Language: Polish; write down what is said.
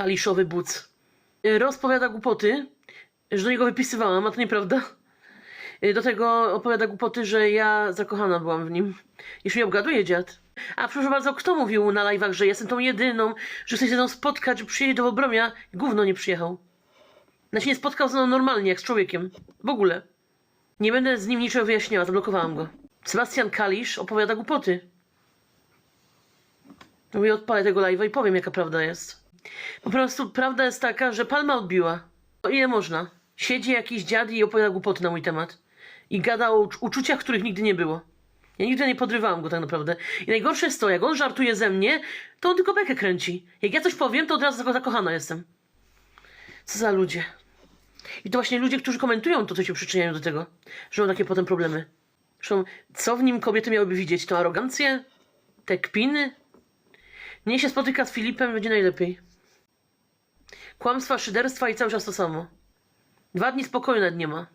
Kaliszowy buc. Y, Rozpowiada głupoty, że do niego wypisywałam, a to nieprawda. Y, Do tego opowiada głupoty, że ja zakochana byłam w nim. Już mnie obgaduje dziad. A proszę bardzo, kto mówił na live'ach, że jestem tą jedyną, że chce się ze mną spotkać, że przyjedzie do Obromia? Gówno nie przyjechał. Znaczy nie spotkał ze mną normalnie, jak z człowiekiem. W ogóle. Nie będę z nim niczego wyjaśniała, zablokowałam go. Sebastian Kalisz opowiada głupoty. Mówię, odpalę tego live'a i powiem, jaka prawda jest. Po prostu prawda jest taka, że palma odbiła. O ile można? Siedzi jakiś dziad i opowiada głupoty na mój temat. I gada o ucz- uczuciach, których nigdy nie było. Ja nigdy nie podrywałam go tak naprawdę. I najgorsze jest to, jak on żartuje ze mnie, to on tylko bekę kręci. Jak ja coś powiem, to od razu zako- zakochana jestem. Co za ludzie. I to właśnie ludzie, którzy komentują to, co się przyczyniają do tego, że mam takie potem problemy. Zresztą, co w nim kobiety miałyby widzieć? Tą arogancję? Te kpiny? Nie się spotyka z Filipem, będzie najlepiej. Kłamstwa, szyderstwa i cały czas to samo. Dwa dni spokoju nawet nie ma.